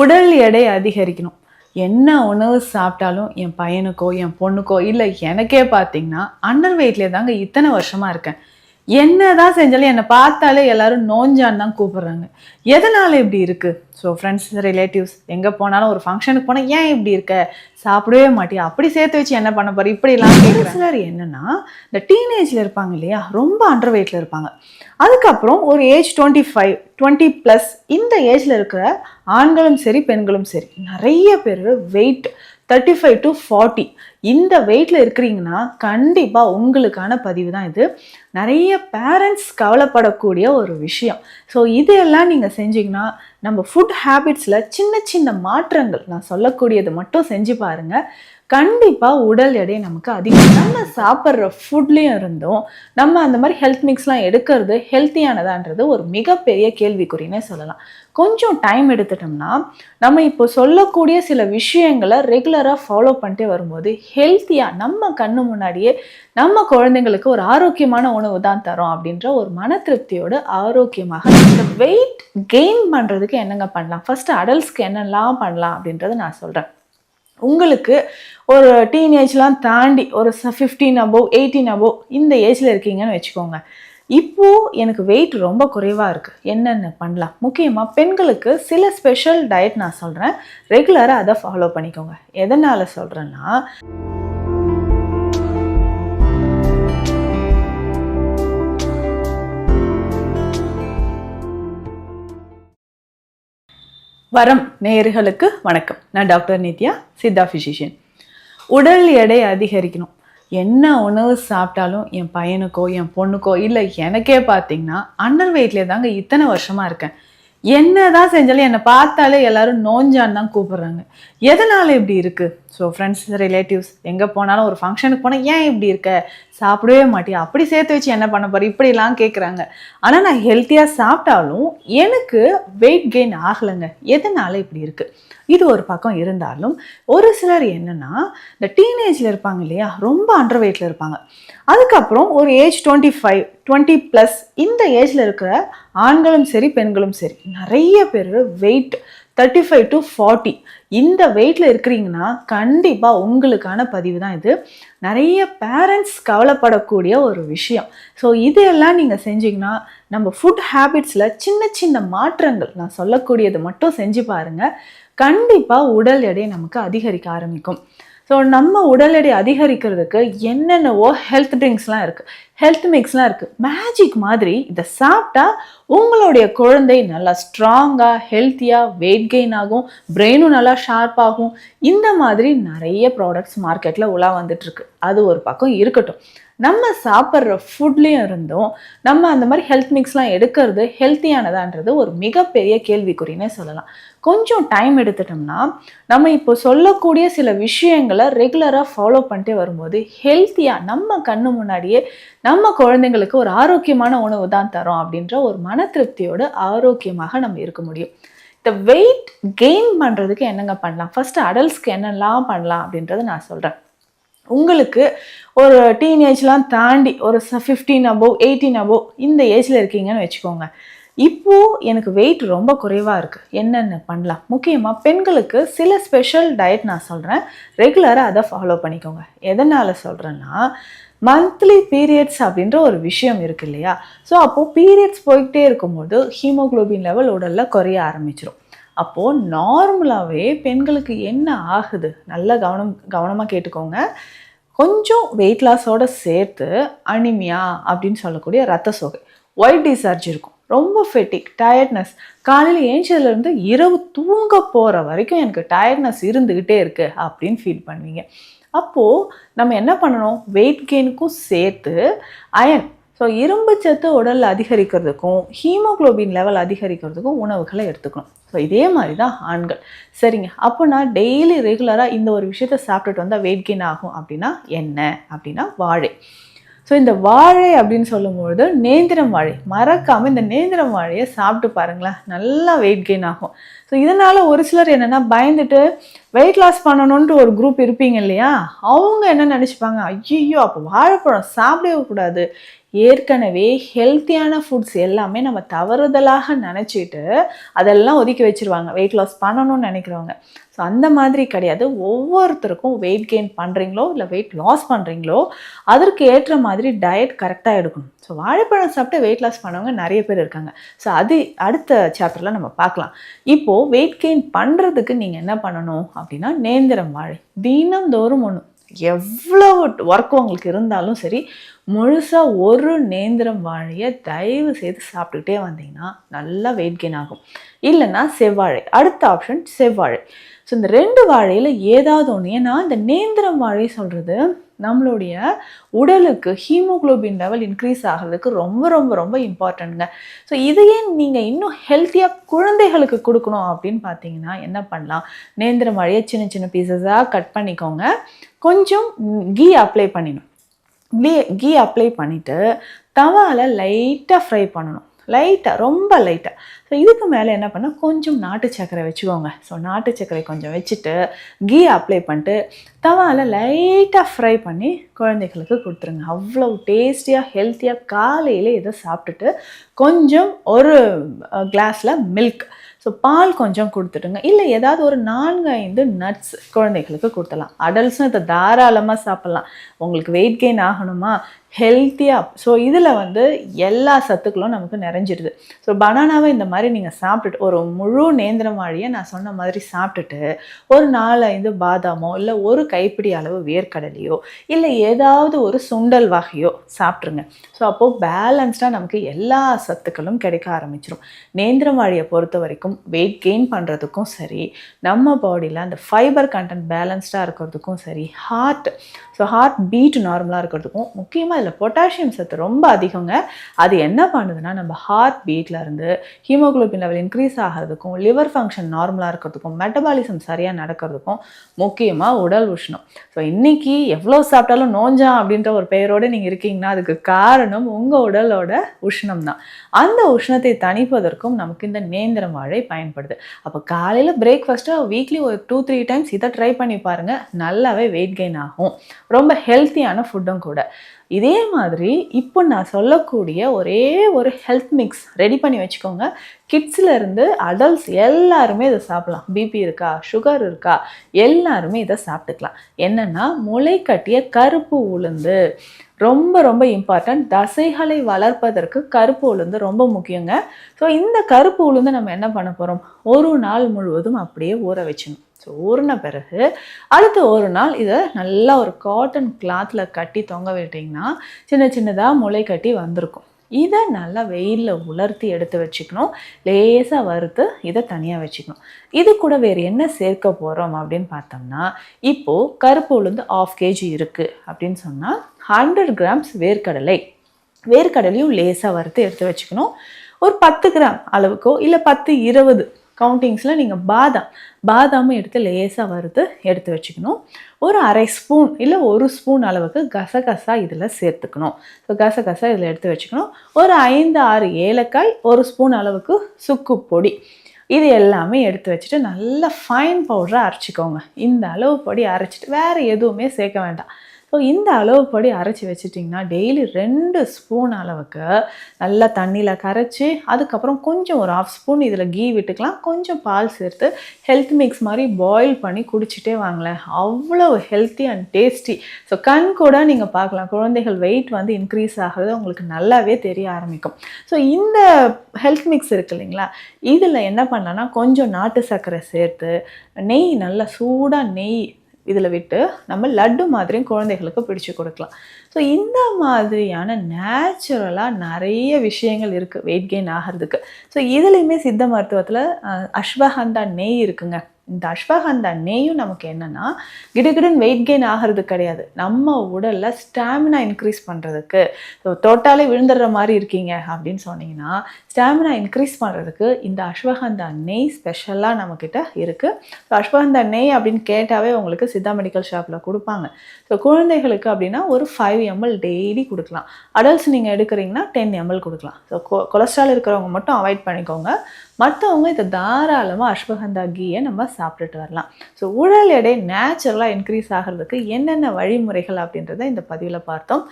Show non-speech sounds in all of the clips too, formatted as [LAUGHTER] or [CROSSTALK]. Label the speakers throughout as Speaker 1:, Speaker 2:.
Speaker 1: உடல் எடை அதிகரிக்கணும். என்ன உணவு சாப்பிட்டாலும் என் பையனுக்கோ என் பொண்ணுக்கோ இல்லை எனக்கே பார்த்தீங்கன்னா அண்டர் வெயிட்லேயே தாங்க இத்தனை வருஷமாக இருக்கேன். என்னதான் செஞ்சாலும் என்னை பார்த்தாலே எல்லாரும் நோஞ்சான்னு தான் கூப்பிடுறாங்க. எதனால இப்படி இருக்கு? ஸோ ஃப்ரெண்ட்ஸ் ரிலேட்டிவ்ஸ் எங்கே போனாலும் ஒரு ஃபங்க்ஷனுக்கு போனால் ஏன் இப்படி இருக்க? சாப்பிடவே மாட்டியா? அப்படி சேர்த்து வச்சு என்ன பண்ண போற? இப்படிலாம் [LAUGHS] கேட்குற சிலர் என்னன்னா இந்த டீனேஜில் இருப்பாங்க இல்லையா? ரொம்ப அண்டர் வெயிட்டில் இருப்பாங்க. அதுக்கப்புறம் ஒரு age twenty five twenty plus இந்த ஏஜில் இருக்கிற ஆண்களும் சரி பெண்களும் சரி நிறைய பேர் weight thirty five to forty இந்த வெயிட்டில் இருக்கிறீங்கன்னா கண்டிப்பாக உங்களுக்கான பதிவு தான் இது. நிறைய பேரண்ட்ஸ் கவலைப்படக்கூடிய ஒரு விஷயம். ஸோ இதையெல்லாம் நீங்கள் செஞ்சீங்கன்னா நம்ம ஃபுட் ஹேபிட்ஸில் சின்ன சின்ன மாற்றங்கள் நான் சொல்லக்கூடியது மட்டும் செஞ்சு பாருங்கள் கண்டிப்பாக உடல் எடை நமக்கு அதிகம். நம்ம சாப்பிட்ற ஃபுட்லேயும் இருந்தும் நம்ம அந்த மாதிரி ஹெல்த் மிக்ஸ்லாம் எடுக்கிறது ஹெல்த்தியானதான்றது ஒரு மிகப்பெரிய கேள்விக்குறினே சொல்லலாம். கொஞ்சம் டைம் எடுத்துட்டோம்னா நம்ம இப்போ சொல்லக்கூடிய சில விஷயங்களை ரெகுலராக ஃபாலோ பண்ணிட்டே வரும்போது ஹெல்த்தியாக நம்ம கண்ணு முன்னாடியே நம்ம குழந்தைங்களுக்கு ஒரு ஆரோக்கியமான உணவு தான் தரோம் அப்படின்ற ஒரு மன திருப்தியோட ஆரோக்கியமாக இந்த வெயிட் கெயின் பண்ணுறதுக்கு என்னங்க பண்ணலாம்? ஃபஸ்ட்டு அடல்ட்ஸ்க்கு என்னெல்லாம் பண்ணலாம் அப்படின்றத நான் சொல்கிறேன் உங்களுக்கு ஒரு டீனேஜ்லாம் தாண்டி ஒரு ஃபிஃப்டீன் அபோவ் எயிட்டீன் அபோவ் இந்த ஏஜில் இருக்கீங்கன்னு வச்சுக்கோங்க. இப்போது எனக்கு வெயிட் ரொம்ப குறைவாக இருக்குது என்னென்ன பண்ணலாம்? முக்கியமாக பெண்களுக்கு சில ஸ்பெஷல் டயட் நான் சொல்கிறேன் ரெகுலராக அதை ஃபாலோ பண்ணிக்கோங்க. எதனால் சொல்கிறேன்னா வரம் நேயர்களுக்கு வணக்கம். நான் டாக்டர் நித்யா சித்தா ஃபிசிஷியன் உடல் எடை அதிகரிக்கணும். என்ன உணவு சாப்பிட்டாலும் என் பையனுக்கோ என் பொண்ணுக்கோ இல்லை எனக்கே பார்த்தீங்கன்னா அண்டர் வெயிட்லேயே தாங்க இத்தனை வருஷமா இருக்கேன். என்னதான் செஞ்சாலும் என்னை பார்த்தாலே எல்லாரும் நோஞ்சான்னு தான் கூப்பிடுறாங்க. எதனால இப்படி இருக்கு? ஸோ ஃப்ரெண்ட்ஸ் ரிலேட்டிவ்ஸ் எங்கே போனாலும் ஒரு ஃபங்க்ஷனுக்கு போனால் ஏன் இப்படி இருக்க? சாப்பிடவே மாட்டியா? அப்படி சேர்த்து வச்சு என்ன பண்ண போற? இப்படிலாம் கேட்குறாங்க ஆனால் நான் ஹெல்த்தியாக சாப்பிட்டாலும் எனக்கு வெயிட் கெயின் ஆகலைங்க. எதனால இப்படி இருக்கு? இது ஒரு பக்கம் இருந்தாலும் ஒரு சிலர் என்னன்னா இந்த டீனேஜில் இருப்பாங்க இல்லையா? ரொம்ப அண்டர் வெயிட்டில் இருப்பாங்க. அதுக்கப்புறம் ஒரு age twenty five twenty plus இந்த ஏஜில் இருக்கிற ஆண்களும் சரி பெண்களும் சரி நிறைய பேர் weight thirty five to forty இந்த வெயிட்டில் இருக்கிறீங்கன்னா கண்டிப்பாக உங்களுக்கான பதிவு தான் இது. நிறைய பேரண்ட்ஸ் கவலைப்படக்கூடிய ஒரு விஷயம். ஸோ இதையெல்லாம் நீங்கள் செஞ்சீங்கன்னா நம்ம ஃபுட் ஹேபிட்ஸில் சின்ன சின்ன மாற்றங்கள் நான் சொல்லக்கூடியது மட்டும் செஞ்சு பாருங்கள் கண்டிப்பாக உடல் எடை நமக்கு அதிகரிக்க ஆரம்பிக்கும். ஸோ நம்ம உடல் எடை அதிகரிக்கிறதுக்கு என்னென்னவோ ஹெல்த் ட்ரிங்க்ஸ்லாம் இருக்குது ஹெல்த் மிக்ஸ்லாம் இருக்குது மேஜிக் மாதிரி இதை சாப்பிட்டா உங்களுடைய குழந்தை நல்லா ஸ்ட்ராங்காக ஹெல்த்தியாக வெயிட் கெயின் ஆகும் பிரெயினும் நல்லா ஷார்ப் ஆகும். இந்த மாதிரி நிறைய ப்ராடக்ட்ஸ் மார்க்கெட்டில் உலா வந்துட்டுருக்கு. அது ஒரு பக்கம் இருக்கட்டும். நம்ம சாப்பிட்ற ஃபுட்லேயும் இருந்தும் நம்ம அந்த மாதிரி ஹெல்த் மிக்ஸ்லாம் எடுக்கிறது ஹெல்த்தியானதான்றது ஒரு மிகப்பெரிய கேள்விக்குறினே சொல்லலாம். கொஞ்சம் டைம் எடுத்துட்டோம்னா நம்ம இப்போ சொல்லக்கூடிய சில விஷயங்களை ரெகுலராக ஃபாலோ பண்ணிட்டே வரும்போது ஹெல்த்தியாக நம்ம கண்ணு முன்னாடியே நம்ம குழந்தைங்களுக்கு ஒரு ஆரோக்கியமான உணவு தான் தரோம் அப்படின்ற ஒரு மன திருப்தியோட ஆரோக்கியமாக நம்ம இருக்க முடியும். இந்த வெயிட் கெயின் பண்ணுறதுக்கு என்னங்க பண்ணலாம்? ஃபர்ஸ்ட் அடல்ட்ஸ்க்கு என்னெல்லாம் பண்ணலாம் அப்படின்றத நான் சொல்கிறேன் உங்களுக்கு ஒரு டீனேஜ்லாம் தாண்டி ஒரு ஃபிஃப்டீன் அபோவ் எயிட்டீன் அபோவ் இந்த ஏஜில் இருக்கீங்கன்னு வச்சுக்கோங்க. இப்போது எனக்கு வெயிட் ரொம்ப குறைவாக இருக்குது என்னென்ன பண்ணலாம்? முக்கியமாக பெண்களுக்கு சில ஸ்பெஷல் டயட் நான் சொல்கிறேன் ரெகுலராக அதை ஃபாலோ பண்ணிக்கோங்க. எதனால் சொல்கிறேன்னா மந்த்லி பீரியட்ஸ் அப்படின்ற ஒரு விஷயம் இருக்கு இல்லையா? ஸோ அப்போது பீரியட்ஸ் போய்கிட்டே இருக்கும்போது ஹீமோகுளோபின் லெவல் உடலில் குறைய ஆரம்பிச்சிடும் அப்போது நார்மலாகவே பெண்களுக்கு என்ன ஆகுது? நல்ல கவனம் கவனமாக கேட்டுக்கோங்க. கொஞ்சம் வெயிட் லாஸோட சேர்த்து அனிமியா அப்படின்னு சொல்லக்கூடிய ரத்த சோகை ஒயிட் டிசார்ஜ் இருக்கும். ரொம்ப ஃபெட்டிக் டயர்ட்னஸ் காலையில் ஏஞ்சதுலேருந்து இரவு தூங்க போகிற வரைக்கும் எனக்கு டயர்ட்னஸ் இருந்துக்கிட்டே இருக்குது அப்படின்னு ஃபீல் பண்ணுவீங்க. அப்போது நம்ம என்ன பண்ணணும்? வெயிட் கெயினுக்கும் சேர்த்து அயன் ஸோ இரும்பு சத்து உடலில் அதிகரிக்கிறதுக்கும் ஹீமோகுளோபின் லெவல் அதிகரிக்கிறதுக்கும் உணவுகளை எடுத்துக்கணும். ஸோ இதே மாதிரி தான் ஆண்கள். சரிங்க. அப்போ நான் டெய்லி ரெகுலராக இந்த ஒரு விஷயத்த சாப்பிட்டுட்டு வந்தால் வெயிட் கெயின் ஆகும் அப்படின்னா என்ன? அப்படின்னா வாழை. ஸோ இந்த வாழை அப்படின்னு சொல்லும்பொழுது நேந்திரம் வாழை. மறக்காமல் இந்த நேந்திரம் வாழையை சாப்பிட்டு பாருங்களேன். நல்லா வெயிட் கெயின் ஆகும். ஸோ இதனால் ஒரு சிலர் என்னன்னா பயந்துட்டு வெயிட் லாஸ் பண்ணணுன்ட்டு ஒரு குரூப் இருப்பீங்க இல்லையா? அவங்க என்ன நினச்சிப்பாங்க? ஐயோ அப்போ வாழைப்பழம் சாப்பிடவே கூடாது. ஏற்கனவே ஹெல்த்தியான ஃபுட்ஸ் எல்லாமே நம்ம தவறுதலாக நினச்சிட்டு அதெல்லாம் ஒதுக்கி வச்சிருவாங்க. வெயிட் லாஸ் பண்ணணும்னு நினைக்கிறவங்க. ஸோ அந்த மாதிரி கிடையாது. ஒவ்வொருத்தருக்கும் வெயிட் கெயின் பண்ணுறீங்களோ இல்லை வெயிட் லாஸ் பண்ணுறீங்களோ அதற்கு ஏற்ற மாதிரி டயட் கரெக்டாக எடுக்கணும். ஸோ வாழைப்பழம் சாப்பிட்டு வெயிட் லாஸ் பண்ணவங்க நிறைய பேர் இருக்காங்க. ஸோ அது அடுத்த சாப்டரில் நம்ம பார்க்கலாம். இப்போது வெயிட் கெயின் பண்ணுறதுக்கு நீங்கள் என்ன பண்ணணும் அப்படின்னா நேந்திரம் வாழை. தினம்தோறும் ஒன்று எவ்வளவு ஒர்க் உங்களுக்கு இருந்தாலும் சரி முழுசாக ஒரு நேந்திரம் வாழையை தயவு செய்து சாப்பிட்டுக்கிட்டே வந்தீங்கன்னா நல்லா வெயிட் கெயின் ஆகும். இல்லைன்னா செவ்வாழை. அடுத்த ஆப்ஷன் செவ்வாழை. ஸோ இந்த ரெண்டு வாழையில் ஏதாவது ஒன்று ஏன்னா இந்த நேந்திரம் வாழை சொல்கிறது நம்மளுடைய உடலுக்கு ஹீமோகுளோபின் லெவல் இன்க்ரீஸ் ஆகிறதுக்கு ரொம்ப ரொம்ப ரொம்ப இம்பார்ட்டண்ட்டுங்க ஸோ இதையே நீங்கள் இன்னும் ஹெல்த்தியாக குழந்தைகளுக்கு கொடுக்கணும் அப்படின்னு பார்த்தீங்கன்னா என்ன பண்ணலாம்? நேந்திரம் வாழையை சின்ன சின்ன பீசஸாக கட் பண்ணிக்கோங்க. கொஞ்சம் கீ அப்ளை பண்ணிடணும். கீ கீ அப்ளை பண்ணிவிட்டு தவாவில் லைட்டாக ஃப்ரை பண்ணணும். லைட்டாக ரொம்ப லைட்டாக ஸோ இதுக்கு மேலே என்ன பண்ணால் கொஞ்சம் நாட்டு சர்க்கரை வச்சுக்கோங்க. ஸோ நாட்டு சர்க்கரை கொஞ்சம் வச்சுட்டு கீ அப்ளை பண்ணிட்டு தவாவில் லைட்டாக ஃப்ரை பண்ணி குழந்தைகளுக்கு கொடுத்துருங்க. அவ்வளோ டேஸ்டியாக ஹெல்த்தியாக காலையில் இதை சாப்பிட்டுட்டு கொஞ்சம் ஒரு கிளாஸில் மில்க் ஸோ பால் கொஞ்சம் கொடுத்துடுங்க. இல்லை ஏதாவது ஒரு நான்கு ஐந்து நட்ஸ் குழந்தைகளுக்கு கொடுத்தலாம் அடல்ட்ஸும் இதை தாராளமாக சாப்பிட்லாம். உங்களுக்கு வெயிட் கெயின் ஆகணுமா? ஹெல்த்தியாக ஸோ இதில் வந்து எல்லா சத்துக்களும் நமக்கு நிறைஞ்சிடுது ஸோ பனானாவை இந்த மாதிரி நீங்கள் சாப்பிட்டுட்டு ஒரு முழு நேந்திரம் வாழியை நான் சொன்ன மாதிரி சாப்பிட்டுட்டு ஒரு நாலு ஐந்து பாதாமோ இல்லை ஒரு கைப்பிடி அளவு வேர்க்கடலையோ இல்லை ஏதாவது ஒரு சுண்டல் வகையோ சாப்பிட்ருங்க ஸோ அப்போது பேலன்ஸ்டாக நமக்கு எல்லா சத்துக்களும் கிடைக்க ஆரம்பிச்சிடும் நேந்திரம் வாழியை பொறுத்த வரைக்கும் வெயிட் கெயின் பண்ணுறதுக்கும் சரி நம்ம பாடியில் அந்த ஃபைபர் கண்டென்ட் பேலன்ஸ்டாக இருக்கிறதுக்கும் சரி ஹார்ட் ஸோ ஹார்ட் பீட் நார்மலாக இருக்கிறதுக்கும் முக்கியமாக அதில் பொட்டாசியம் சத்து ரொம்ப அதிகங்க. அது என்ன பண்ணுதுன்னா நம்ம ஹார்ட் பீட்லேருந்து இருந்து லெவல் இன்க்ரீஸ் ஆகிறதுக்கும் லிவர் ஃபங்க்ஷன் நார்மலாக இருக்கிறதுக்கும் மெட்டபாலிசம் சரியாக நடக்கிறதுக்கும் முக்கியமாக உடல் உஷ்ணம். ஸோ இன்றைக்கி எவ்வளோ சாப்பிட்டாலும் நோஞ்சா அப்படின்ற ஒரு பெயரோடு நீங்கள் இருக்கீங்கன்னா அதுக்கு காரணம் உங்கள் உடலோட உஷ்ணம் தான். அந்த உஷ்ணத்தை தணிப்பதற்கும் நமக்கு இந்த நேந்திரம் வாழை பயன்படுது. அப்போ காலையில் பிரேக்ஃபாஸ்ட்டாக வீக்லி ஒரு டூ த்ரீ டைம்ஸ் இதை ட்ரை பண்ணி பாருங்கள் நல்லாவே வெயிட் கெயின் ஆகும். ரொம்ப ஹெல்த்தியான ஃபுட்டும் கூட. இதே மாதிரி இப்போ நான் சொல்லக்கூடிய ஒரே ஒரு ஹெல்த் மிக்ஸ் ரெடி பண்ணி வச்சுக்கோங்க. கிட்ஸில் இருந்து அடல்ட்ஸ் எல்லாருமே இதை சாப்பிடலாம். பிபி இருக்கா சுகர் இருக்கா எல்லாருமே இதை சாப்பிட்டுக்கலாம். என்னென்னா முளை கட்டிய கருப்பு உளுந்து ரொம்ப ரொம்ப இம்பார்ட்டன்ட் தசைகளை வளர்ப்பதற்கு கருப்பு உளுந்து ரொம்ப முக்கியங்க. ஸோ இந்த கருப்பு உளுந்து நம்ம என்ன பண்ண போகிறோம் ஒரு நாள் முழுவதும் அப்படியே ஊற வச்சிடணும் ஸோ ஊறின பிறகு அடுத்து ஒரு நாள் இதை நல்லா ஒரு காட்டன் கிளாத்தில் கட்டி தொங்க விட்டிங்கன்னா சின்ன சின்னதாக முளை கட்டி வந்திருக்கும். இதை நல்லா வெயிலில் உலர்த்தி எடுத்து வச்சுக்கணும். லேசாக வறுத்து இதை தனியாக வச்சுக்கணும். இது கூட வேறு என்ன சேர்க்க போகிறோம் அப்படின்னு பார்த்தோம்னா இப்போது கருப்பு உளுந்து ஆஃப் கேஜி இருக்குது அப்படின்னு சொன்னால் ஹண்ட்ரட் கிராம்ஸ் வேர்க்கடலை. வேர்க்கடலையும் லேசாக வறுத்து எடுத்து வச்சுக்கணும். ஒரு பத்து கிராம் அளவுக்கோ இல்லை பத்து இருபது கவுண்டிங்ஸில் நீங்கள் பாதாம் பாதாமும் எடுத்து லேசாக வறுத்து எடுத்து வச்சுக்கணும். ஒரு அரை ஸ்பூன் இல்லை ஒரு ஸ்பூன் அளவுக்கு கசகசா இதில் சேர்த்துக்கணும். ஸோ கசகசா இதில் எடுத்து வச்சுக்கணும். ஒரு ஐந்து ஆறு ஏலக்காய் ஒரு ஸ்பூன் அளவுக்கு சுக்கு பொடி. இது எல்லாமே எடுத்து வச்சுட்டு நல்லா ஃபைன் பவுடராக அரைச்சிக்கோங்க. இந்த அளவு பொடி அரைச்சிட்டு வேறு எதுவுமே சேர்க்க வேண்டாம். ஸோ இந்த அளவுப்படி அரைச்சி வச்சிட்டிங்கன்னா டெய்லி ரெண்டு ஸ்பூன் அளவுக்கு நல்லா தண்ணியில் கரைச்சி அதுக்கப்புறம் கொஞ்சம் ஒரு ஆஃப் ஸ்பூன் இதில் கீ விட்டுக்கலாம். கொஞ்சம் பால் சேர்த்து ஹெல்த் மிக்ஸ் மாதிரி பாயில் பண்ணி குடிச்சிட்டே வாங்களேன். அவ்வளோ ஹெல்த்தி அண்ட் டேஸ்டி ஸோ கண் கூட நீங்கள் பார்க்கலாம். குழந்தைகள் வெயிட் வந்து இன்க்ரீஸ் ஆகிறது உங்களுக்கு நல்லாவே தெரிய ஆரம்பிக்கும். ஸோ இந்த ஹெல்த் மிக்ஸ் இருக்கு இல்லைங்களா? இதில் என்ன பண்ணலான்னா கொஞ்சம் நாட்டு சர்க்கரை சேர்த்து நெய் நல்லா சூடாக நெய் இதில் விட்டு நம்ம லட்டு மாதிரியும் குழந்தைகளுக்கு பிடிச்சு கொடுக்கலாம். ஸோ இந்த மாதிரியான நேச்சுரலாக நிறைய விஷயங்கள் இருக்குது வெயிட் கெயின் ஆகிறதுக்கு. ஸோ இதுலேயுமே சித்த மருத்துவத்தில் அஸ்வகந்தா நெய் இருக்குங்க. இந்த அஸ்வகந்தா நெய்யும் நமக்கு என்னென்னா கிடுகிடுன்னு வெயிட் கெயின் ஆகிறது கிடையாது. நம்ம உடலில் ஸ்டாமினா இன்க்ரீஸ் பண்ணுறதுக்கு ஸோ தோட்டாலே விழுந்துடுற மாதிரி இருக்கீங்க அப்படின்னு சொன்னீங்கன்னா ஸ்டாமினா இன்க்ரீஸ் பண்ணுறதுக்கு இந்த அஸ்வகந்தா நெய் ஸ்பெஷலாக நம்மக்கிட்ட இருக்குது ஸோ அஸ்வகந்தா நெய் அப்படின்னு கேட்டாவே உங்களுக்கு சித்தா மெடிக்கல் ஷாப்பில் கொடுப்பாங்க. ஸோ குழந்தைகளுக்கு அப்படின்னா ஒரு ஃபைவ் எம்எல் டெய்லி கொடுக்கலாம். அடல்ட்ஸ் நீங்கள் எடுக்கிறீங்கன்னா டென் எம்எல் கொடுக்கலாம். ஸோ கொ கொலஸ்ட்ரால் இருக்கிறவங்க மட்டும் அவாய்ட் பண்ணிக்கோங்க. மற்றவங்க இதை தாராளமாக அஸ்வகந்தா கீயை நம்ம சாப்பிட்டுட்டு வரலாம். ஸோ உடல் எடை நேச்சுரலாக இன்க்ரீஸ் ஆகிறதுக்கு என்னென்ன வழிமுறைகள் அப்படின்றத இந்த பதிவில் பார்த்தோம்.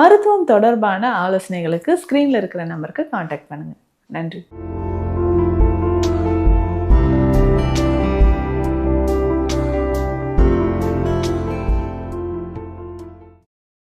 Speaker 1: மருத்துவம் தொடர்பான ஆலோசனைகளுக்கு ஸ்க்ரீனில் இருக்கிற நம்பருக்கு காண்டாக்ட் பண்ணுங்கள் நன்றி.